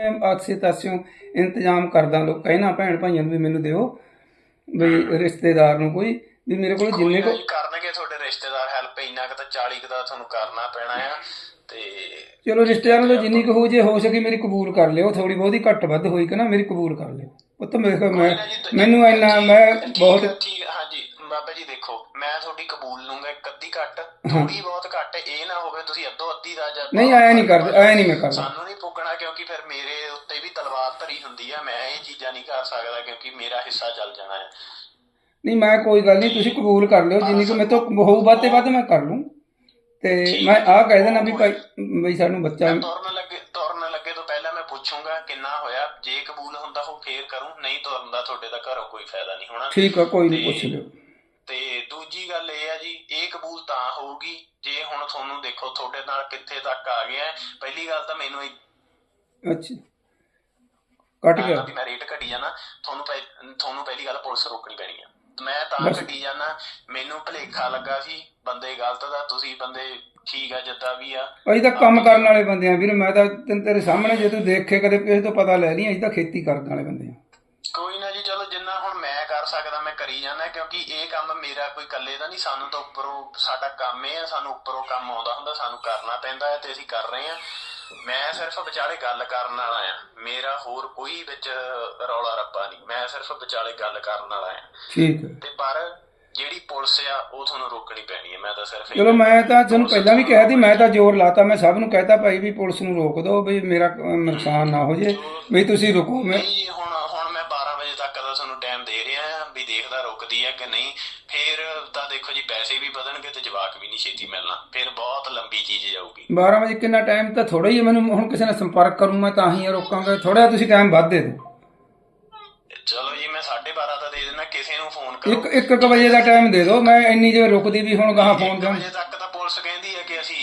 ਮੈਂ ਆਸੇ ਤਾਸਿਓਂ ਇੰਤਜ਼ਾਮ ਕਰਦਾ ਲੋਕ ਕਹਿਣਾ ਭੈਣ ਭਾਈਆਂ ਨੂੰ ਵੀ ਮੈਨੂੰ ਦਿਓ ਵੀ ਰਿਸ਼ਤੇਦਾਰ ਨੂੰ ਕੋਈ ਵੀ ਮੇਰੇ ਕੋਲ ਜਿੰਨੇ ਕੋ ਕਰਨਗੇ ਤੁਹਾਡੇ ਰਿਸ਼ਤੇਦਾਰ ਹੈਲਪ ਇੰਨਾ ਕਿ ਤਾਂ 40 ਕੁ ਦਾ ਤੁਹਾਨੂੰ ਕਰਨਾ ਪੈਣਾ ਆ ਤੇ ਚਲੋ ਰਿਸ਼ਤੇਦਾਰਾਂ ਤੋਂ ਜਿੰਨੀ ਕੁ ਹੋ ਜੇ ਹੋ ਸਕੇ ਮੇਰੀ ਕਬੂਲ ਕਰ ਲਿਓ ਥੋੜੀ ਬਹੁਤੀ ਘੱਟ ਵੱਧ ਹੋਈ ਕਿ ਨਾ ਮੇਰੀ ਕਬੂਲ ਕਰ ਲਿਓ। ਉਹ ਤਾਂ ਮੇਰੇ ਕੋਲ ਮੈਂ ਮੈਨੂੰ ਇੰਨਾ ਮੈਂ ਬਹੁਤ ਠੀਕ- ਬਾਬਾ ਜੀ ਦੇਖੋ ਮੈਂ ਤੁਹਾਡੀ ਕਬੂਲ ਲੂੰਗਾ ਇੱਕ ਅੱਧੀ ਘੱਟ ਥੋੜੀ ਬਹੁਤ ਘੱਟ ਇਹ ਨਾ ਹੋਵੇ ਤੁਸੀਂ ਅੱਧੋ ਅੱਧੀ ਦਾ ਜਾਂ ਨਹੀਂ ਆਇਆ ਨਹੀਂ ਕਰਦੇ ਆਇਆ ਨਹੀਂ ਮੈਂ ਕਰਦਾ। ਸਾਨੂੰ ਨਹੀਂ ਪੁੱਗਣਾ ਕਿਉਂਕਿ ਫਿਰ ਮੇਰੇ ਉੱਤੇ ਵੀ ਤਲਵਾਰ ਧਰੀ ਹੁੰਦੀ ਆ ਮੈਂ ਇਹ ਚੀਜ਼ਾਂ ਨਹੀਂ ਕਰ ਸਕਦਾ ਕਿਉਂਕਿ ਮੇਰਾ ਹਿੱਸਾ ਚੱਲ ਜਾਣਾ ਹੈ ਨਹੀਂ ਮੈਂ ਕੋਈ ਗੱਲ ਨਹੀਂ ਤੁਸੀਂ ਕਬੂਲ ਕਰ ਲਿਓ ਜਿੰਨੀ ਕੁ ਮੇਰੇ ਤੋਂ ਹੋਊ ਵੱਧ ਤੇ ਵੱਧ ਮੈਂ ਕਰ ਲੂੰ ਤੇ ਮੈਂ ਆਹ ਕਹਿ ਦੇਣਾ ਵੀ ਭਾਈ ਬਈ ਸਾਨੂੰ ਬੱਚਾ ਤੁਰਨ ਲੱਗੇ ਤੁਰਨ ਲੱਗੇ ਤੋਂ ਪਹਿਲਾਂ ਮੈਂ ਪੁੱਛੂੰਗਾ ਕਿੰਨਾ ਹੋਇਆ ਜੇ ਕਬੂਲ ਹੁੰਦਾ ਹੋ ਫੇਰ ਕਰੂੰ ਨਹੀਂ ਤੁਰਨ ਦਾ ਤੁਹਾਡੇ ਦਾ ਘਰੋਂ ਕੋਈ ਫਾਇਦਾ ਨਹੀਂ ਹੋਣਾ। ਠੀਕ ਆ ਕੋਈ ਨਹੀਂ ਪੁੱਛ ਲਿਓ। ਤੇ ਦੂਜੀ ਗੱਲ ਇਹ ਆ ਜੀ ਇਹ ਕਬੂਲ ਤਾਂ ਹੋਊਗੀ ਜੇ ਹੁਣ ਤੁਹਾਨੂੰ ਦੇਖੋ ਤੁਹਾਡੇ ਨਾਲ ਕਿੱਥੇ ਤੱਕ ਆ ਗਿਆ। ਪਹਿਲੀ ਗੱਲ ਤਾਂ ਮੈਨੂੰ ਅੱਛਾ। ਕੱਟ ਗਿਆ। ਮੈਂ ਰੇਟ ਘਟੀ ਜਾਣਾ ਤੁਹਾਨੂੰ ਤੁਹਾਨੂੰ ਪਹਿਲੀ ਗੱਲ ਪੁਲਿਸ ਰੋਕਣੀ ਪੈਣੀ ਆ। ਮੈਂ ਤਾਂ ਘਟੀ ਜਾਣਾ ਮੈਨੂੰ ਭਲੇਖਾ ਲੱਗਾ ਸੀ ਬੰਦੇ ਗਲਤ ਦਾ ਤੁਸੀਂ ਬੰਦੇ ਠੀਕ ਆ ਜਿੱਦਾਂ ਵੀ ਆ। ਅਸੀਂ ਤਾਂ ਕੰਮ ਕਰਨ ਵਾਲੇ ਬੰਦੇ ਆ ਵੀਰ ਮੈਂ ਤਾਂ ਤੇਰੇ ਸਾਹਮਣੇ ਜੇ ਤੂੰ ਦੇਖੇ ਕਦੇ ਕਿਸੇ ਤੋਂ ਪਤਾ ਲੈ ਲਈ ਅਸੀਂ ਤਾਂ ਖੇਤੀ ਕਰਨ ਵਾਲੇ ਬੰਦੇ ਆ ਕੋਈ ਨਾ ਜੀ ਚਲੋ ਜਿੰਨਾ ਹੁਣ ਮੈਂ ਕਰ ਸਕਦਾ ਮੈਂ ਕਰੀ ਜਾਣਾ ਕਿਉਂਕਿ ਇਹ ਕੰਮ ਮੇਰਾ ਕੋਈ ਇਕੱਲੇ ਦਾ ਨਹੀਂ ਸਾਨੂੰ ਤਾਂ ਉੱਪਰੋਂ ਸਾਡਾ ਕੰਮ ਇਹ ਆ ਸਾਨੂੰ ਉੱਪਰੋਂ ਕੰਮ ਆਉਂਦਾ ਹੁੰਦਾ ਸਾਨੂੰ ਕਰਨਾ ਪੈਂਦਾ ਹੈ ਤੇ ਅਸੀਂ ਕਰ ਰਹੇ ਆ ਮੈਂ ਸਿਰਫ ਵਿਚਾਲੇ ਗੱਲ ਕਰਨ ਵਾਲਾ ਆ ਮੇਰਾ ਹੋਰ ਕੋਈ ਵਿੱਚ ਰੌਲਾ ਰੱਪਾ ਨਹੀਂ ਮੈਂ ਸਿਰਫ ਵਿਚਾਲੇ ਗੱਲ ਕਰਨ ਵਾਲਾ ਆ ਠੀਕ ਹੈ। ਤੇ ਪਰ ਜਿਹੜੀ ਪੁਲਿਸ ਆ ਉਹ ਤੁਹਾਨੂੰ ਰੋਕਣੀ ਪੈਣੀ ਹੈ ਮੈਂ ਤਾਂ ਸਿਰਫ ਚਲੋ ਮੈਂ ਤਾਂ ਤੁਹਾਨੂੰ ਪਹਿਲਾਂ ਵੀ ਕਿਹਾ ਸੀ ਮੈਂ ਤਾਂ ਜ਼ੋਰ ਲਾਤਾ ਮੈਂ ਸਭ ਨੂੰ ਕਹਿਤਾ ਭਾਈ ਵੀ ਪੁਲਿਸ ਨੂੰ ਰੋਕ ਦਿਓ ਵੀ ਮੇਰਾ ਨੁਕਸਾਨ ਨਾ ਹੋ ਜੇ ਵੀ ਤੁਸੀਂ ਰੁਕੋ ਮੈਂ ਹੁਣ ਕਿ ਨਹੀਂ? ਫਿਰ ਤਾਂ ਦੇਖੋ ਜੀ ਪੈਸੇ ਵੀ ਵਧਣਗੇ ਤੇ ਜਵਾਕ ਵੀ ਨਹੀਂ ਛੇਤੀ ਮਿਲਣਾ। ਫਿਰ ਬਹੁਤ ਲੰਬੀ ਚੀਜ਼ ਜਾਊਗੀ। 12 ਵਜੇ ਕਿੰਨਾ ਟਾਈਮ ਤਾਂ ਥੋੜਾ ਹੀ ਹੈ, ਮੈਨੂੰ। ਹੁਣ ਕਿਸੇ ਨਾਲ ਸੰਪਰਕ ਕਰੂੰ ਮੈਂ ਤਾਂ ਹੀ ਰੋਕਾਂਗਾ। ਥੋੜਾ ਤੁਸੀਂ ਟਾਈਮ ਵੱਧ ਦੇ ਦਿਓ। ਚਲੋ ਜੀ ਮੈਂ 12:30 ਦਾ ਦੇ ਦਿੰਦਾ। ਕਿਸੇ ਨੂੰ ਫੋਨ ਕਰੋ। ਇੱਕ ਇੱਕ ਕੁ ਵਜੇ ਦਾ ਟਾਈਮ ਦੇ ਦਿਓ। ਮੈਂ ਇੰਨੀ ਜੇ ਰੁਕਦੀ ਵੀ ਹੁਣ ਗਾਹਾਂ ਫੋਨ ਜਾਂ ਵਜੇ ਤੱਕ ਤਾਂ ਪੁਲਿਸ ਕਹਿੰਦੀ ਹੈ ਕਿ ਅਸੀਂ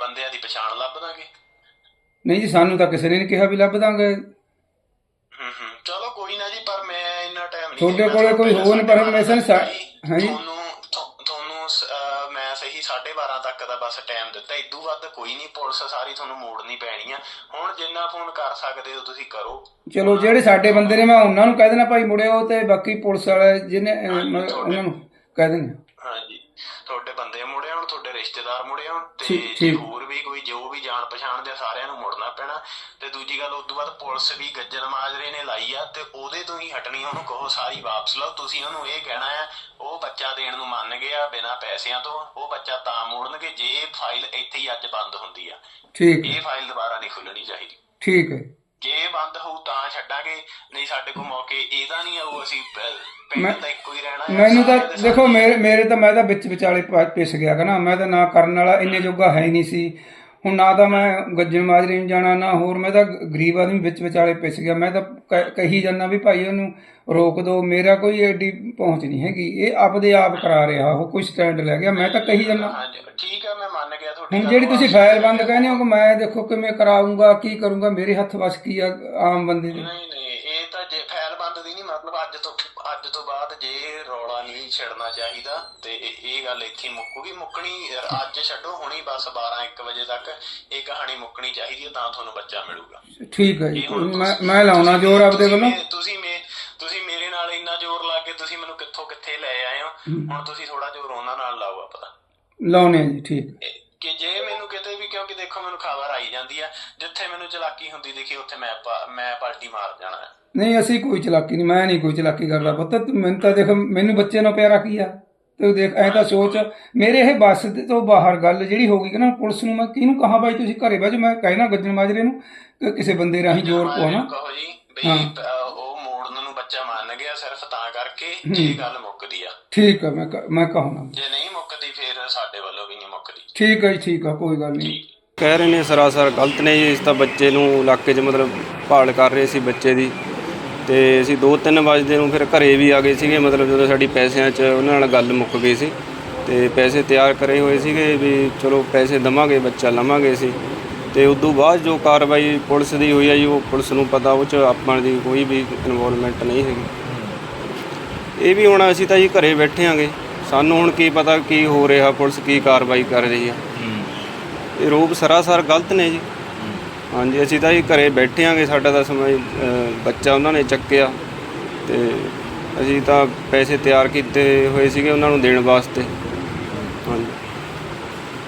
ਬੰਦਿਆਂ ਦੀ ਪਛਾਣ ਲੱਭ ਦਾਂਗੇ। ਨਹੀਂ ਜੀ ਸਾਨੂੰ ਤਾਂ ਕਿਸੇ ਨੇ ਨਹੀਂ ਕਿਹਾ ਵੀ ਲੱਭ ਦਾਂਗੇ। ਤੁਹਾਡੇ। ਕੋਲੇ ਕੋਈ ਹੋਰ ਜੀ, ਹਾਂਜੀ। ਤੁਹਾਨੂੰ ਮੈਂ ਸਹੀ 12:30 ਤੱਕ ਦਾ ਬਸ ਟਾਈਮ ਦਿੱਤਾ ਇਦੋਂ ਵੱਧ ਕੋਈ ਨਹੀਂ ਪੁਲਿਸ ਸਾਰੀ ਤੁਹਾਨੂੰ ਮੋੜਨੀ ਪੈਣੀ ਆ ਹੁਣ ਜਿੰਨਾ ਫੋਨ ਕਰ ਸਕਦੇ ਹੋ ਤੁਸੀਂ ਕਰੋ ਚਲੋ ਜਿਹੜੇ ਸਾਡੇ ਬੰਦੇ ਨੇ ਮੈਂ ਉਹਨਾਂ ਨੂੰ ਕਹਿ ਦੇਣਾ ਭਾਈ ਮੁੜਿਓ ਤੇ ਬਾਕੀ ਪੁਲਿਸ ਵਾਲੇ ਜਿਹਨੇ ਉਹਨਾਂ ਨੂੰ ਕਹਿ ਦੇਣਾ ਹਾਂਜੀ ਤੁਹਾਡੇ ਬੰਦੇ ਮੁੜੇ ਆਉਣ ਤੁਹਾਡੇ ਰਿਸ਼ਤੇਦਾਰ ਮੁੜੇ ਆਉਣ ਤੇ ਠੀਕ- ਜੇ ਠੀਕ। ਹੋਰ ਵੀ ਕੋਈ ਜੋ ਵੀ ਜਾਣ ਪਛਾਣ ਦੇ ਸਾਰਿਆਂ ਨੂੰ ਮੁੜਨਾ ਪੈਣਾ। ਤੇ ਦੂਜੀ ਗੱਲ ਉਸ ਤੋਂ ਬਾਅਦ ਪੁਲਿਸ ਵੀ ਗੱਜਰ ਮਾਜਰੇ ਨੇ ਲਾਈ ਆ ਤੇ ਉਹਦੇ ਤੋਂ ਹੀ ਹਟਣੀ ਉਹਨੂੰ ਕਹੋ ਸਾਰੀ ਵਾਪਸ ਲਓ। ਤੁਸੀਂ ਉਹਨੂੰ ਇਹ ਕਹਿਣਾ ਆ ਉਹ ਬੱਚਾ ਦੇਣ ਨੂੰ ਮੰਨ ਗਿਆ ਬਿਨਾਂ ਪੈਸਿਆਂ ਤੋਂ ਉਹ ਬੱਚਾ ਤਾਂ ਮੋੜਨਗੇ ਜੇ ਇਹ ਫਾਈਲ ਇੱਥੇ ਹੀ ਅੱਜ ਬੰਦ ਹੁੰਦੀ ਆ। ਠੀਕ ਹੈ। ਇਹ ਫਾਈਲ ਦੁਬਾਰਾ ਨਹੀਂ ਖੁੱਲਣੀ ਚਾਹੀਦੀ। ਠੀਕ ਹੈ। ਜੇ ਬੰਦ ਹੋਊ ਤਾਂ ਛੱਡਾਂਗੇ ਨਹੀਂ ਸਾਡੇ ਕੋਲ ਮੌਕੇ ਇਹਦਾ ਨਹੀਂ ਆਊ ਅਸੀਂ ਪਿੰਡ ਤਾਂ ਇੱਕੋ ਹੀ ਰਹਿਣਾ। ਮੈਨੂੰ ਤਾਂ ਦੇਖੋ ਮੇਰੇ ਮੇਰੇ ਤਾਂ ਮੈਂ ਤਾਂ ਵਿੱਚ ਵਿਚਾਲੇ ਪਿਸ ਗਿਆ ਕਿ ਨਾ ਮੈਂ ਤਾਂ ਨਾ ਕਰਨ ਵਾਲਾ ਇੰਨੇ ਜੋਗਾ ਹੈ ਹੀ ਨਹੀਂ ਸੀ ਹੁਣ ਨਾ ਤਾਂ ਮੈਂ ਗੱਜਣ ਮਾਜਰੇ ਨੂੰ ਜਾਣਾ ਨਾ ਹੋਰ ਮੈਂ ਤਾਂ ਗਰੀਬ ਆਦਮੀ ਵਿੱਚ ਵਿਚਾਲੇ ਪਿਸ ਗਿਆ। ਮੈਂ ਤਾਂ ਕਹੀ ਜਾਂਦਾ ਵੀ ਭਾਈ ਉਹਨੂੰ ਰੋਕ ਦਿਓ ਮੇਰਾ ਕੋਈ ਐਡੀ ਪਹੁੰਚ ਨਹੀਂ ਹੈਗੀ। ਇਹ ਆਪਦੇ ਆਪ ਕਰਾ ਰਿਹਾ ਉਹ ਕੋਈ ਸਟੈਂਡ ਲੈ ਗਿਆ। ਮੈਂ ਤਾਂ ਕਹੀ ਜਾਂਦਾ। ਠੀਕ ਆ ਮੈਂ ਮੰਨ ਗਿਆ ਤੁਹਾਡੀ ਹੁਣ ਜਿਹੜੀ ਤੁਸੀਂ। ਫਾਈਲ ਬੰਦ ਕਹਿੰਦੇ ਹੋ ਕਿ ਮੈਂ ਦੇਖੋ ਕਿਵੇਂ ਕਰਾਉਂਗਾ ਕੀ ਕਰੂੰਗਾ ਮੇਰੇ ਹੱਥ ਵਸ ਕੀ ਆ ਆਮ ਬੰਦੇ ਦੇ? ਨਹੀਂ ਨਹੀਂ ਇਹ ਤਾਂ ਜੇ ਬੰਦ ਦੀ ਨਹੀਂ ਮਤਲਬ ਅੱਜ ਤੋਂ ਅੱਜ ਤੋਂ ਬਾਅਦ ਜੇ ਰੌਲਾ ਨਹੀਂ ਛੱਡਣਾ ਚਾਹੀਦਾ ਤੇ ਇਹ ਗੱਲ ਇੱਥੇ ਮੁੱਕੂਗੀ। ਮੁੱਕਣੀ ਅੱਜ ਛੱਡੋ ਹੁਣੀ ਬਸ 12 1 ਵਜੇ ਤੱਕ ਇਹ ਕਹਾਣੀ ਮੁੱਕਣੀ ਚਾਹੀਦੀ ਹੈ ਤਾਂ ਤੁਹਾਨੂੰ ਬੱਚਾ ਮਿਲੂਗਾ। ਠੀਕ ਹੈ ਜੀ। ਮੈਂ ਲਾਉਣਾ ਜ਼ੋਰ ਆਪਦੇ ਵੱਲੋਂ। ਤੁਸੀਂ ਮੇ ਤੁਸੀਂ ਮੇਰੇ ਨਾਲ ਇੰਨਾ ਜ਼ੋਰ ਲਾ ਕੇ ਤੁਸੀਂ ਮੈਨੂੰ ਕਿੱਥੋਂ ਕਿੱਥੇ ਲੈ ਆਏ ਹੋ? ਹੁਣ ਤੁਸੀਂ ਥੋੜਾ ਜ਼ੋਰ ਉਹਨਾਂ ਨਾਲ ਲਾਓ ਆਪਦਾ। ਲਾਉਣੇ ਜੀ ਠੀਕ। ਕਿ ਜੇ ਮੈਨੂੰ ਕਿਤੇ ਜਾਂਦੀ ਆ। ਜਿੱਥੇ ਮੈਨੂੰ ਚਲਾਕੀ ਹੁੰਦੀ ਦੇਖੀ ਉੱਥੇ ਮੈਂ ਪਾ- ਮੈਂ ਪਲਟੀ ਮਾਰ ਜਾਣਾ। ਹੈ ਨਹੀਂ ਅਸੀਂ ਕੋਈ ਚਲਾਕੀ ਨਹੀਂ ਮੈਂ ਨਹੀਂ ਕੋਈ ਚਲਾਕੀ ਕਰਦਾ ਪੁੱਤ। ਤੂੰ ਮੈਨੂੰ ਤਾਂ ਦੇਖ ਮੈਨੂੰ ਬੱਚੇ ਨੂੰ ਪਿਆਰਾ ਕੀ ਆ? ਤੂੰ ਦੇਖ ਐ ਤਾਂ ਸੋਚ। ਮੇਰੇ ਇਹ ਬੱਸ ਦੇ ਤੋਂ ਬਾਹਰ ਗੱਲ ਜਿਹੜੀ ਹੋ ਗਈ ਕਿ ਨਾ ਪੁਲਿਸ ਨੂੰ ਮੈਂ ਕਿਹਨੂੰ ਕਹਾਂ ਬਾਈ ਤੁਸੀਂ ਘਰੇ ਬਹਿ ਜਾਓ ਮੈਂ ਕਹਿਣਾ ਗੱਜਣ ਮਾਜਰੇ ਨੂੰ ਕਿ ਕਿਸੇ ਬੰਦੇ ਰਾਹੀਂ ਜ਼ੋਰ ਪਵਾਉਣਾ ਕਹੋ ਜੀ ਬਈ ਅਹ, ਉਹ ਮੋੜਨ ਨੂੰ ਬੱਚਾ ਮੰਨ ਗਿਆ ਸਿਰਫ ਤਾਂ ਕਰਕੇ ਜੇ ਗੱਲ ਮੁੱਕਦੀ ਆ। ਠੀਕ ਹੈ ਮੈਂ ਕ- ਮੈਂ ਕਹੂੰਗਾ। ਜੇ ਨਹੀਂ ਮੁੱਕਦੀ ਫਿਰ ਸਾਡੇ ਵੱਲੋਂ ਵੀ ਨਹੀਂ ਮੁੱਕਦੀ। ਠੀਕ ਹੈ ਜੀ ਠੀਕ ਆ ਕੋਈ ਗੱਲ ਨਹੀਂ। ਕਹਿ ਰਹੇ ਨੇ ਸਰਾਸਰ ਗਲਤ ਨੇ ਜੀ। ਇਸ ਤਾਂ ਬੱਚੇ ਨੂੰ ਇਲਾਕੇ 'ਚ ਮਤਲਬ ਭਾਲ ਕਰ ਰਹੇ ਸੀ ਬੱਚੇ ਦੀ। ਤੇ ਅਸੀਂ 2-3 ਵਜੇ ਨੂੰ ਫਿਰ ਘਰੇ ਵੀ ਆ ਗਏ ਸੀਗੇ। ਮਤਲਬ ਜਦੋਂ ਸਾਡੀ ਪੈਸਿਆਂ 'ਚ ਉਹਨਾਂ ਨਾਲ ਗੱਲ ਮੁੱਕ ਗਈ ਸੀ। ਤੇ ਪੈਸੇ ਤਿਆਰ ਕਰੇ ਹੋਏ ਸੀਗੇ ਵੀ ਚਲੋ ਪੈਸੇ ਦਵਾਂਗੇ, ਬੱਚਾ ਲਵਾਂਗੇ ਸੀ ਤੇ ਤੋਂ ਬਾਅਦ ਜੋ ਕਾਰਵਾਈ ਪੁਲਿਸ ਦੀ ਹੋਈ ਆ ਜੀ, ਉਹ ਪੁਲਿਸ ਨੂੰ ਪਤਾ, ਉਹ 'ਚ ਆਪਾਂ ਦੀ ਕੋਈ ਵੀ ਇਨਵੋਲਵਮੈਂਟ ਨਹੀਂ ਹੈਗੀ। ਇਹ ਵੀ ਹੁਣ ਅਸੀਂ ਤਾਂ ਜੀ ਘਰੇ ਬੈਠੇ ਆਂਗੇ। ਸਾਨੂੰ ਹੁਣ ਕੀ ਪਤਾ ਕੀ ਹੋ ਰਿਹਾ, ਪੁਲਿਸ ਕੀ ਕਾਰਵਾਈ ਕਰ ਰਹੀ ਆ। ਇਹ ਰੂਪ ਸਰਾਸਰ ਗਲਤ ਨੇ ਜੀ। ਹਾਂਜੀ ਅਸੀਂ ਤਾਂ ਜੀ ਘਰੇ ਬੈਠੇ ਆਂਗੇ ਸਾਡਾ ਤਾਂ ਸਮਾਂ ਅਹ, ਬੱਚਾ ਉਹਨਾਂ ਨੇ ਚੱਕਿਆ ਤੇ ਅਸੀਂ ਤਾਂ ਪੈਸੇ ਤਿਆਰ ਕੀਤੇ ਹੋਏ ਸੀਗੇ ਉਹਨਾਂ ਨੂੰ ਦੇਣ ਵਾਸਤੇ। ਹਾਂਜੀ।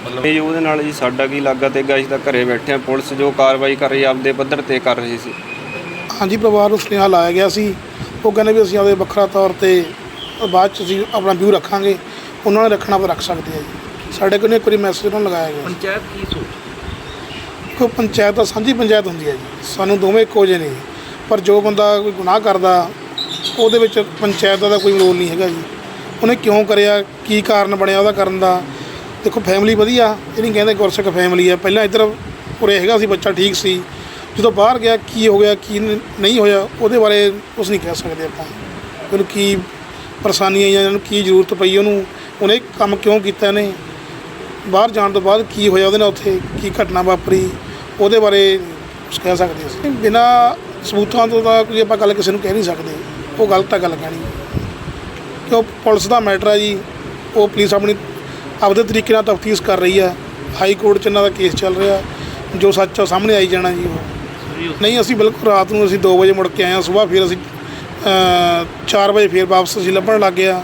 ਮਤਲਬ ਇਹ ਉਹਦੇ ਨਾਲ ਜੀ ਸਾਡਾ ਕੀ ਲੱਗਾ ਤੇ ਅਸੀਂ ਤਾਂ ਘਰੇ ਬੈਠੇ ਆ ਪੁਲਿਸ ਜੋ ਕਾਰਵਾਈ ਕਰ ਰਹੀ ਆ, ਆਪਦੇ ਪੱਧਰ ਤੇ ਕਰ ਰਹੀ ਸੀ। ਹਾਂਜੀ ਪਰਿਵਾਰ ਨੂੰ ਸੁਨੇਹਾ ਲਾਇਆ ਗਿਆ ਸੀ। ਉਹ ਕਹਿੰਦੇ ਵੀ ਅਸੀਂ ਆਪਦੇ ਵੱਖਰਾ ਤੌਰ ਤੇ ਬਾਅਦ ਚ ਅਸੀਂ ਆਪਣਾ ਵਿਊ ਰੱਖਾਂਗੇ ਉਹਨਾਂ ਨੇ ਰੱਖਣਾ ਪਰ ਰੱਖ ਸਕਦੇ ਆ ਜੀ। ਸਾਡੇ ਕੋਲ ਇੱਕ ਵਾਰੀ ਮੈਸੇਜ ਨੂੰ ਲਗਾਇਆ ਗਿਆ। ਪੰਚਾਇਤ ਕੀ ਸੋਚ ਕੋਈ ਪੰਚਾਇਤ ਤਾਂ ਸਾਂਝੀ ਪੰਚਾਇਤ ਹੁੰਦੀ ਹੈ ਜੀ। ਸਾਨੂੰ ਦੋਵੇਂ ਇੱਕੋ ਜਿਹੇ ਨੇ। ਪਰ ਜੋ ਬੰਦਾ ਕੋਈ ਗੁਨਾਹ ਕਰਦਾ ਉਹਦੇ ਵਿੱਚ ਪੰਚਾਇਤ ਦਾ ਤਾਂ ਕੋਈ ਰੋਲ ਨਹੀਂ ਹੈਗਾ ਜੀ। ਉਹਨੇ ਕਿਉਂ ਕਰਿਆ ਕੀ ਕਾਰਨ ਬਣਿਆ ਉਹਦਾ ਕਰਨ ਦਾ? ਦੇਖੋ ਫੈਮਿਲੀ ਵਧੀਆ। ਇਹ ਨਹੀਂ ਕਹਿੰਦੇ ਗੁਰਸਿੱਖ ਫੈਮਿਲੀ ਹੈ। ਪਹਿਲਾਂ ਇੱਧਰ ਉਰੇ ਹੈਗਾ ਸੀ ਬੱਚਾ ਠੀਕ ਸੀ। ਜਦੋਂ ਬਾਹਰ ਗਿਆ ਕੀ ਹੋ ਗਿਆ ਕੀ ਨ- ਨਹੀਂ ਹੋਇਆ ਉਹਦੇ ਬਾਰੇ ਕੁਛ ਨਹੀਂ ਕਹਿ ਸਕਦੇ ਆਪਾਂ। ਉਹਨੂੰ ਕੀ ਪਰੇਸ਼ਾਨੀ ਆਈ ਜਾਂ ਉਹਨੂੰ ਕੀ ਜ਼ਰੂਰਤ ਪਈ ਉਹਨੂੰ? ਉਹਨੇ ਕੰਮ ਕਿਉਂ ਕੀਤਾ ਇਹਨੇ? ਬਾਹਰ ਜਾਣ ਤੋਂ ਬਾਅਦ ਕੀ ਹੋਇਆ, ਉਹਦੇ ਨਾਲ ਉੱਥੇ ਕੀ ਘਟਨਾ ਵਾਪਰੀ, ਉਹਦੇ ਬਾਰੇ ਕੁਛ ਕਹਿ ਸਕਦੇ ਅਸੀਂ। ਬਿਨਾ ਸਬੂਤਾਂ ਤੋਂ ਤਾਂ ਕੋਈ ਆਪਾਂ ਗੱਲ ਕਿਸੇ ਨੂੰ ਕਹਿ ਨਹੀਂ ਸਕਦੇ। ਉਹ ਗਲਤ ਆ ਗੱਲ ਕਹਿਣੀ। ਕਿ ਪੁਲਿਸ ਦਾ ਮੈਟਰ ਹੈ ਜੀ। ਉਹ ਪੁਲਿਸ ਆਪਣੀ, ਆਪਦੇ ਤਰੀਕੇ ਨਾਲ ਤਫਤੀਸ਼ ਕਰ ਰਹੀ ਆ। ਹਾਈ ਕੋਰਟ 'ਚ ਇਹਨਾਂ ਦਾ ਕੇਸ ਚੱਲ ਰਿਹਾ। ਜੋ ਸੱਚ ਆ, ਉਹ ਸਾਹਮਣੇ ਆਈ ਜਾਣਾ ਜੀ ਉਹ। ਨਹੀਂ, ਅਸੀਂ ਬਿਲਕੁਲ ਰਾਤ ਨੂੰ ਅਸੀਂ 2 ਵਜੇ ਮੁੜ ਕੇ ਆਏ ਹਾਂ। ਸਵੇਰ ਫਿਰ ਅਸੀਂ 4 ਵਜੇ ਫਿਰ ਵਾਪਸ ਅਸੀਂ ਲੱਭਣ ਲੱਗ ਗਏ ਹਾਂ।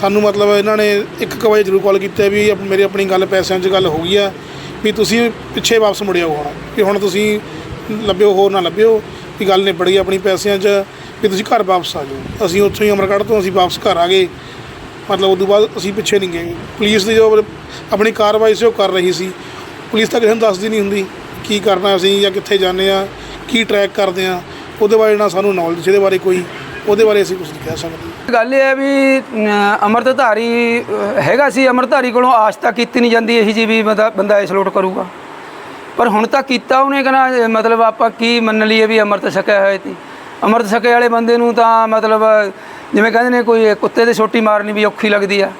ਸਾਨੂੰ ਮਤਲਬ ਇਹਨਾਂ ਨੇ ਇੱਕ ਕੁ ਵਜੇ ਜ਼ਰੂਰ ਕਾਲ ਕੀਤੀ ਵੀ ਆਪ- ਮੇਰੀ ਆਪਣੀ ਗੱਲ ਪੈਸਿਆਂ 'ਚ ਗੱਲ ਹੋ ਗਈ ਆ, ਵੀ ਤੁਸੀਂ ਪਿੱਛੇ ਵਾਪਸ ਮੁੜਿਓ ਹੁਣ, ਵੀ ਹੁਣ ਤੁਸੀਂ ਲੱਭਿਓ, ਹੋਰ ਨਾ ਲੱਭਿਓ, ਵੀ ਗੱਲ ਨਿਬੜ ਗਈ ਆਪਣੀ ਪੈਸਿਆਂ 'ਚ, ਵੀ ਤੁਸੀਂ ਘਰ ਵਾਪਸ ਆ ਜਾਓ। ਅਸੀਂ ਉੱਥੋਂ ਹੀ ਅਮਰਗੜ੍ਹ ਤੋਂ ਅਸੀਂ ਵਾਪਸ ਘਰ ਆ ਗਏ। ਮਤਲਬ ਉਦੋਂ ਬਾਅਦ ਅਸੀਂ ਪਿੱਛੇ ਨਹੀਂ ਗਏ। ਪੁਲਿਸ ਦੀ ਜੋ ਆਪਣੀ ਕਾਰਵਾਈ ਸੀ ਉਹ ਕਰ ਰਹੀ ਸੀ। ਪੁਲਿਸ ਤਾਂ ਕਿਸੇ ਨੂੰ ਦੱਸਦੀ ਨਹੀਂ ਹੁੰਦੀ ਕੀ ਕਰਨਾ ਅਸੀਂ ਜਾਂ ਕਿੱਥੇ ਜਾਂਦੇ ਆ, ਕੀ ਟਰੈਕ ਕਰਦੇ ਆ। ਉਹਦੇ ਬਾਰੇ ਨਾ ਸਾਨੂੰ ਨੌਲੇਜ ਇਹਦੇ ਬਾਰੇ ਕੋਈ ਉਹਦੇ ਬਾਰੇ ਅਸੀਂ ਕੁਝ ਨਹੀਂ ਕਹਿ ਸਕਦੇ। ਗੱਲ ਇਹ ਹੈ ਵੀ ਅਮ, ਅੰਮ੍ਰਿਤਧਾਰੀ ਅ, ਹੈਗਾ ਸੀ ਅੰਮ੍ਰਿਤਧਾਰੀ ਕੋਲੋਂ ਆਸ ਤਾਂ ਕੀਤੀ ਨਹੀਂ ਜਾਂਦੀ ਇਹੀ ਜੀ ਵੀ ਬੰਦਾ ਬੰਦਾ ਇਸ ਲੋਟ ਕਰੂਗਾ। ਪਰ ਹੁਣ ਤਾਂ ਕੀਤਾ ਉਹਨੇ ਕਹਿੰਦਾ ਮਤਲਬ ਆਪਾਂ ਕੀ ਮੰਨ ਲਈਏ ਵੀ ਅੰਮ੍ਰਿਤ ਛਕਿਆ ਹੋਇਆ ਸੀ। ਅੰਮ੍ਰਿਤ ਛਕੇ ਵਾਲੇ ਬੰਦੇ ਨੂੰ ਤਾਂ ਮਤਲਬ ਜਿਵੇਂ ਕਹਿੰਦੇ ਨੇ ਕੋਈ ਕੁੱਤੇ ਦੇ ਛੋਟੀ ਮਾਰਨੀ ਵੀ ਔਖੀ ਲੱਗਦੀ ਆ।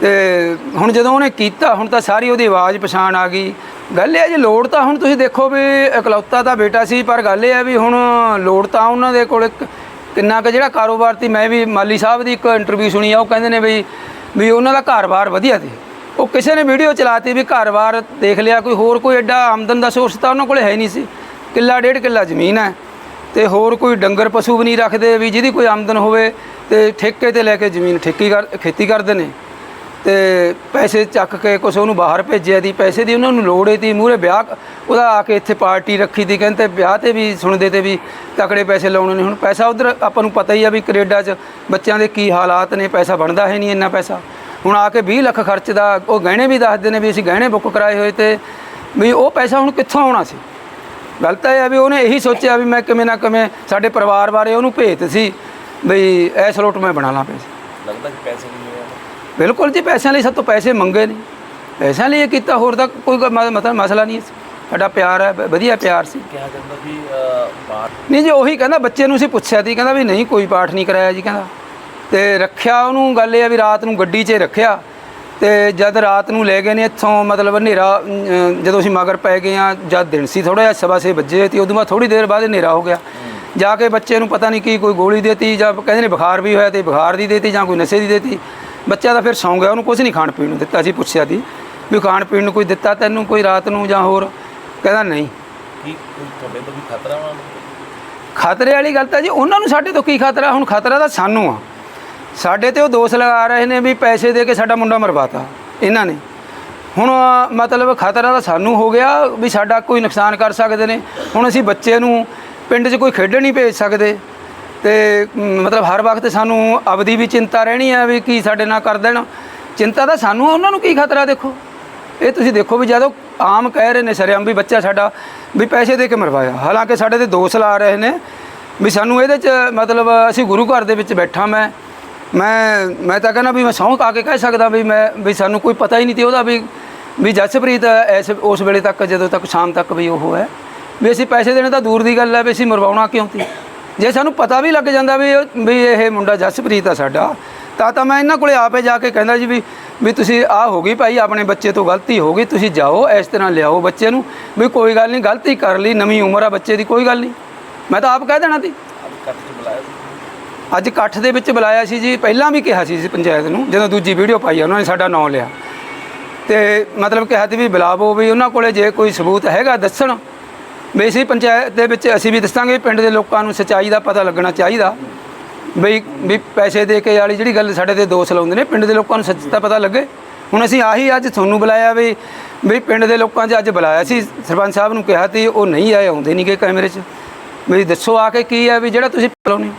ਤੇ ਹੁਣ ਜਦੋਂ ਉਹਨੇ ਕੀਤਾ ਹੁਣ ਤਾਂ ਸਾਰੀ ਉਹਦੀ ਆਵਾਜ਼ ਪਛਾਣ ਆ ਗਈ। ਗੱਲ ਇਹ ਹੈ ਜੀ ਲੋੜ ਤਾਂ ਹੁਣ ਤੁਸੀਂ ਦੇਖੋ ਵੀ ਇਕਲੌਤਾ ਤਾਂ ਬੇਟਾ ਸੀ ਪਰ ਗੱਲ ਇਹ ਹੈ ਵੀ ਹੁਣ ਲੋੜ ਤਾਂ ਉਹਨਾਂ ਦੇ ਕੋਲ ਇੱਕ- ਕਿੰਨਾ ਕੁ ਜਿਹੜਾ ਕਾਰੋਬਾਰ ਸੀ, ਮੈਂ ਵੀ ਮਾਲੀ ਸਾਹਿਬ ਦੀ ਇੱਕ ਇੰਟਰਵਿਊ ਸੁਣੀ ਆ, ਉਹ ਕਹਿੰਦੇ ਨੇ ਬਈ ਵੀ ਉਹਨਾਂ ਦਾ ਘਰ-ਬਾਰ ਵਧੀਆ ਸੀ। ਉਹ ਕਿਸੇ ਨੇ ਵੀਡੀਓ ਚਲਾਤੀ ਵੀ ਘਰ-ਬਾਰ ਦੇਖ ਲਿਆ, ਕੋਈ ਹੋਰ ਕੋਈ ਐਡਾ ਆਮਦਨ ਦਾ ਸੋਰਸ ਤਾਂ ਉਹਨਾਂ ਕੋਲੇ ਹੈ ਨਹੀਂ ਸੀ। ਕਿੱਲਾ ਡੇਢ ਕਿੱਲਾ ਜ਼ਮੀਨ ਹੈ ਤੇ ਹੋਰ ਕੋਈ ਡੰਗਰ ਪਸ਼ੂ ਵੀ ਨਹੀਂ ਰੱਖਦੇ ਵੀ ਜਿਹਦੀ ਕੋਈ ਆਮਦਨ ਹੋਵੇ ਤੇ ਠੇਕੇ ਤੇ ਲੈ ਕੇ ਜ਼ਮੀਨ ਠੇਕੀ ਕਰ ਖੇਤੀ ਕਰਦੇ ਨੇ। ਤੇ ਪੈਸੇ ਚੱਕ ਕੇ ਕੁਛ ਉਹਨੂੰ ਬਾਹਰ ਭੇਜਿਆ ਦੀ, ਪੈਸੇ ਦੀ ਉਹਨਾਂ ਨੂੰ ਲੋੜ ਏ ਤੀ ਮੂਰੇ ਵਿਆਹ ਉਹਦਾ ਆ ਕੇ ਇੱਥੇ ਪਾਰਟੀ ਰੱਖੀ ਤੀ ਕਹਿੰਦੇ ਵਿਆਹ ਤੇ ਵੀ ਸੁਣਦੇ ਤੇ ਵੀ ਤਕੜੇ ਪੈਸੇ ਲਾਉਣੇ ਨੇ ਹੁਣ, ਪੈਸਾ ਉਧਰ ਆਪਾਂ ਨੂੰ ਪਤਾ ਹੀ ਆ ਵੀ ਕੈਨੇਡਾ 'ਚ ਬੱਚਿਆਂ ਦੇ ਕੀ ਹਾਲਾਤ ਨੇ, ਪੈਸਾ ਬਣਦਾ ਹੈ ਨਹੀਂ ਇੰਨਾ ਪੈਸਾ। ਹੁਣ ਆ ਕੇ 20 ਲੱਖ ਖਰਚਦਾ ਉਹ ਗਹਿਣੇ ਵੀ ਦੱਸਦੇ ਨੇ ਵੀ ਅਸੀਂ ਗਹਿਣੇ ਬੁੱਕ ਕਰਾਏ ਹੋਏ ਤੇ ਵੀ ਉਹ ਪੈਸਾ ਹੁਣ ਕਿੱਥੋਂ ਆਉਣਾ ਸੀ? ਗਲਤ ਤਾਂ ਇਹ ਆ ਵੀ ਉਹਨੇ ਇਹੀ ਸੋਚਿਆ ਵੀ ਮੈਂ ਕਿਵੇਂ ਨਾ ਕਿਵੇਂ ਸਾਡੇ ਪਰਿਵਾਰ ਬਾਰੇ ਉਹਨੂੰ ਭੇਤ ਸੀ ਬਈ ਐਸ ਲੋਟ ਮੈਂ ਬਣਾ ਲਾਂ ਪੈਸੇ। ਲੱਗਦਾ ਕਿ ਪੈਸੇ ਨਹੀਂ ਹੋਇਆ ਬਿਲਕੁਲ ਜੀ ਪੈਸਿਆਂ ਲਈ ਸਭ ਤੋਂ ਪੈਸੇ ਮੰਗੇ ਨੇ। ਪੈਸਿਆਂ ਲਈ ਇਹ ਕੀਤਾ ਹੋਰ ਤਾਂ ਕੋਈ ਮਤਲਬ ਮਸਲਾ ਨਹੀਂ ਸੀ। ਸਾਡਾ ਪਿਆਰ ਹੈ ਵਧੀਆ ਪਿਆਰ ਸੀ। ਕਿਹਾ ਜਾਂਦਾ ਵੀ ਅਹ, ਬਾਹਰ ਨਹੀਂ ਜੀ ਉਹੀ ਕਹਿੰਦਾ ਬੱਚੇ ਨੂੰ ਅਸੀਂ ਪੁੱਛਿਆ ਸੀ ਕਹਿੰਦਾ ਵੀ ਨਹੀਂ ਕੋਈ ਪਾਠ ਨਹੀਂ ਕਰਾਇਆ ਜੀ ਕਹਿੰਦਾ। ਤੇ ਰੱਖਿਆ ਉਹਨੂੰ ਗੱਲ ਇਹ ਆ ਵੀ ਰਾਤ ਨੂੰ ਗੱਡੀ 'ਚ ਰੱਖਿਆ। ਤੇ ਜਦ ਰਾਤ ਨੂੰ ਲੈ ਗਏ ਨੇ ਇੱਥੋਂ ਮਤਲਬ ਹਨੇਰਾ ਜਦੋਂ ਅਸੀਂ ਮਗਰ ਪੈ ਗਏ ਆ ਜਦ ਦਿਨ ਸੀ ਥੋੜਾ ਜਿਹਾ ਸਵਾ ਛੇ ਵੱਜੇ ਤੇ ਉਦੋਂ ਬਾਅਦ ਥੋੜੀ ਦੇਰ ਬਾਅਦ ਹਨੇਰਾ ਹੋ ਗਿਆ। ਜਾ ਕੇ ਬੱਚੇ ਨੂੰ ਪਤਾ ਨਹੀਂ ਕੀ ਕੋਈ ਗੋਲੀ ਦੇਤੀ ਜਾਂ ਕਹਿੰਦੇ ਨੇ ਬੁਖਾਰ ਵੀ ਹੋਇਆ ਤੇ ਬੁਖਾਰ ਦੀ ਦੇਤੀ ਜਾਂ ਕੋਈ ਨਸ਼ੇ ਦੀ ਦੇਤੀ। ਬੱਚਾ ਤਾਂ ਫਿਰ ਸੌਂ ਗਿਆ ਉਹਨੂੰ ਕੁਝ ਨਹੀਂ ਖਾਣ ਪੀਣ ਨੂੰ ਦਿੱਤਾ ਸੀ ਪੁੱਛਿਆ ਸੀ ਵੀ ਖਾਣ ਪੀਣ ਨੂੰ ਕੋਈ ਦਿੱਤਾ ਤੈਨੂੰ ਕੋਈ ਰਾਤ ਨੂੰ ਜਾਂ ਹੋਰ? ਕਹਿੰਦਾ ਨਹੀਂ। ਕੀ ਕੋਈ ਤੁਹਾਡੇ ਤੋਂ ਵੀ ਖਤਰਾ ਵਾ? ਖਤਰੇ ਵਾਲੀ ਗੱਲ ਤਾਂ ਜੀ ਉਹਨਾਂ ਨੂੰ ਸਾਡੇ ਤੋਂ ਕੀ ਖਤਰਾ? ਹੁਣ ਖਤਰਾ ਤਾਂ ਸਾਨੂੰ ਆ। ਸਾਡੇ ਤੇ ਉਹ ਦੋਸ਼ ਲਗਾ ਰਹੇ ਨੇ ਵੀ ਪੈਸੇ ਦੇ ਕੇ ਸਾਡਾ ਮੁੰਡਾ ਮਰਵਾਤਾ ਇਹਨਾਂ ਨੇ। ਹੁਣ ਮਤਲਬ ਖਤਰਾ ਤਾਂ ਸਾਨੂੰ ਹੋ ਗਿਆ ਵੀ ਸਾਡਾ ਕੋਈ ਨੁਕਸਾਨ ਕਰ ਸਕਦੇ ਨੇ। ਹੁਣ ਅਸੀਂ ਬੱਚੇ ਨੂੰ ਪਿੰਡ 'ਚ ਕੋਈ ਖੇਡਣ ਨਹੀਂ ਭੇਜ ਸਕਦੇ। ਤੇ ਮਤਲਬ ਹਰ ਵਕਤ ਸਾਨੂੰ ਆਪਦੀ ਵੀ ਚਿੰਤਾ ਰਹਿਣੀ ਆ ਵੀ ਕੀ ਸਾਡੇ ਨਾਲ ਕਰ ਦੇਣ। ਚਿੰਤਾ ਤਾਂ ਸਾਨੂੰ ਆ, ਉਹਨਾਂ ਨੂੰ ਕੀ ਖਤਰਾ ਦੇਖੋ? ਇਹ ਤੁਸੀਂ ਦੇਖੋ ਵੀ ਜਦੋਂ ਆਮ ਕਹਿ ਰਹੇ ਨੇ ਸ਼ਰੇਆਮ ਵੀ ਬੱਚਾ ਸਾਡਾ ਵੀ ਪੈਸੇ ਦੇ ਕੇ ਮਰਵਾਇਆ। ਹਾਲਾਂਕਿ ਸਾਡੇ ਤੇ ਦੋਸ਼ ਲਾ ਰਹੇ ਨੇ ਵੀ ਸਾਨੂੰ ਇਹਦੇ 'ਚ ਮਤਲਬ ਅਸੀਂ ਗੁਰੂ ਘਰ ਦੇ ਵਿੱਚ ਬੈਠਾ ਮੈਂ ਮੈਂ ਮੈਂ ਤਾਂ ਕਹਿੰਦਾ ਵੀ ਮੈਂ ਸਹੁੰ ਆ ਕੇ ਕਹਿ ਸਕਦਾ ਵੀ ਮੈਂ ਵੀ ਸਾਨੂੰ ਕੋਈ ਪਤਾ ਹੀ ਨਹੀਂ ਤੇ ਉਹਦਾ ਵੀ ਵੀ ਜਸਪ੍ਰੀਤ ਐਸ ਉਸ ਵੇਲੇ ਤੱਕ ਜਦੋਂ ਤੱਕ ਸ਼ਾਮ ਤੱਕ ਵੀ ਉਹ ਹੈ ਵੀ ਅਸੀਂ ਪੈਸੇ ਦੇਣੇ ਤਾਂ ਦੂਰ ਦੀ ਗੱਲ ਹੈ ਵੀ ਅਸੀਂ ਮਰਵਾਉਣਾ ਕਿਉਂ ਤੀ ਜੇ ਸਾਨੂੰ ਪਤਾ ਵੀ ਲੱਗ ਜਾਂਦਾ ਵੀ ਉਹ- ਵੀ ਇਹ ਮੁੰਡਾ ਜਸਪ੍ਰੀਤ ਆ ਸਾਡਾ ਤਾਂ ਤਾਂ ਮੈਂ ਇਹਨਾਂ ਕੋਲੇ ਆਪੇ ਜਾ ਕੇ ਕਹਿੰਦਾ ਜੀ ਵੀ ਵੀ ਤੁਸੀਂ ਆ ਹੋ ਗਈ ਭਾਈ ਆਪਣੇ ਬੱਚੇ ਤੋਂ ਗਲਤੀ ਹੋ ਗਈ ਤੁਸੀਂ ਜਾਓ ਇਸ ਤਰ੍ਹਾਂ ਲਿਆਓ ਬੱਚੇ ਨੂੰ ਵੀ ਕੋਈ ਗੱਲ ਨਹੀਂ ਗਲਤੀ ਕਰ ਲਈ ਨਵੀਂ ਉਮਰ ਆ ਬੱਚੇ ਦੀ ਕੋਈ ਗੱਲ ਨਹੀਂ। ਮੈਂ ਤਾਂ ਆਪ ਕਹਿ ਦੇਣਾ ਸੀ। ਅੱਜ ਇਕੱਠ ਦੇ ਵਿੱਚ ਬੁਲਾਇਆ ਸੀ ਜੀ ਪਹਿਲਾਂ ਵੀ ਕਿਹਾ ਸੀ ਜੀ ਪੰਚਾਇਤ ਨੂੰ ਜਦੋਂ ਦੂਜੀ ਵੀਡੀਓ ਪਾਈ ਆ, ਉਹਨਾਂ ਨੇ ਸਾਡਾ ਨਾਂ ਲਿਆ। ਤੇ ਮਤਲਬ ਕਿਹਾ ਸੀ ਵੀ ਬੁਲਾਵੋ ਵੀ ਉਹਨਾਂ ਕੋਲੇ ਜੇ ਕੋਈ ਸਬੂਤ ਹੈਗਾ ਦੱਸਣ। ਵੀ ਅਸੀਂ ਪੰਚਾਇਤ ਦੇ ਵਿੱਚ ਅਸੀਂ ਵੀ ਦੱਸਾਂਗੇ ਪਿੰਡ ਦੇ ਲੋਕਾਂ ਨੂੰ ਸੱਚਾਈ ਦਾ ਪਤਾ ਲੱਗਣਾ ਚਾਹੀਦਾ। ਬਈ, ਵੀ ਪੈਸੇ ਦੇ ਕੇ ਵਾਲੀ ਜਿਹੜੀ ਗੱਲ ਸਾਡੇ ਤੇ ਦੋਸ਼ ਲਾਉਂਦੇ ਨੇ, ਪਿੰਡ ਦੇ ਲੋਕਾਂ ਨੂੰ ਸੱਚ ਦਾ ਪਤਾ ਲੱਗੇ। ਹੁਣ ਅਸੀਂ ਆਹੀ ਅੱਜ ਤੁਹਾਨੂੰ ਬੁਲਾਇਆ ਵੀ ਵੀ ਪਿੰਡ ਦੇ ਲੋਕਾਂ 'ਚ ਅੱਜ ਬੁਲਾਇਆ ਸੀ। ਸਰਪੰਚ ਸਾਹਿਬ ਨੂੰ ਕਿਹਾ ਤੇ ਉਹ ਨਹੀਂ ਆਏ, ਆਉਂਦੇ ਨਹੀਂਗੇ ਕੈਮਰੇ 'ਚ। ਵੀ ਦੱਸੋ ਆ ਕੇ ਕੀ ਹੈ, ਵੀ ਜਿਹੜਾ ਤੁਸੀਂ ਬੁਲਾਉਂਦੇ